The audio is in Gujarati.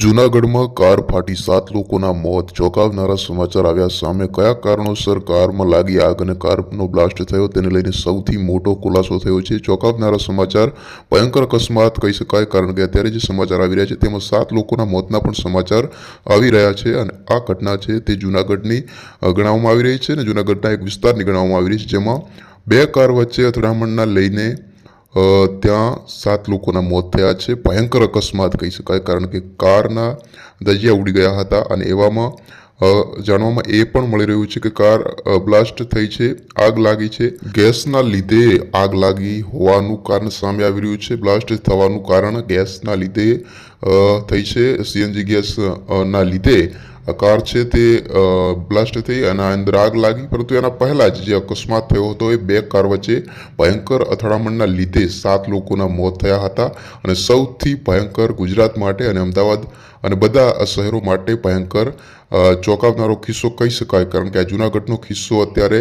જૂનાગઢમાં કાર ફાટી, સાત લોકોના મોત. ચોંકાવનારા સમાચાર આવ્યા સામે કયા કારણોસર કારમાં લાગી આગ અને કારનો બ્લાસ્ટ થયો તેને લઈને સૌથી મોટો ખુલાસો થયો છે. ચોંકાવનારા સમાચાર ભયંકર અકસ્માત કહી શકાય કારણ કે અત્યારે જે સમાચાર આવી રહ્યા છે તેમાં સાત લોકોના મોતના પણ સમાચાર આવી રહ્યા છે અને આ ઘટના છે તે જૂનાગઢની ગણાવવામાં આવી રહી છે અને જૂનાગઢના એક વિસ્તારની ગણાવવામાં આવી રહી છે જેમાં બે કાર વચ્ચે અથડામણના લઈને ત્યાં સાત લોકોના મોત થયા છે. ભયંકર અકસ્માત કહી શકાય, કારણ કે કારના દજિયા ઉડી ગયા હતા અને એવામાં જાણવામાં એ પણ મળી રહ્યું છે કે કાર બ્લાસ્ટ થઈ છે, આગ લાગી છે. ગેસના લીધે આગ લાગી હોવાનું કારણ સામે આવી રહ્યું છે. બ્લાસ્ટ થવાનું કારણ ગેસના લીધે થઈ છે. સીએનજી ગેસ ના લીધે કાર છે તે બ્લાસ્ટ થઈ અને અંદર આગ લાગી. પરંતુ એના પહેલાં જ જે અકસ્માત થયો હતો, એ બે કાર વચ્ચે ભયંકર અથડામણના લીધે સાત લોકોના મોત થયા હતા અને સૌથી ભયંકર ગુજરાત માટે અને અમદાવાદ અને બધા શહેરો માટે ભયંકર ચોંકાવનારો કિસ્સો કહી શકાય. કારણ કે આ જૂનાગઢનો કિસ્સો અત્યારે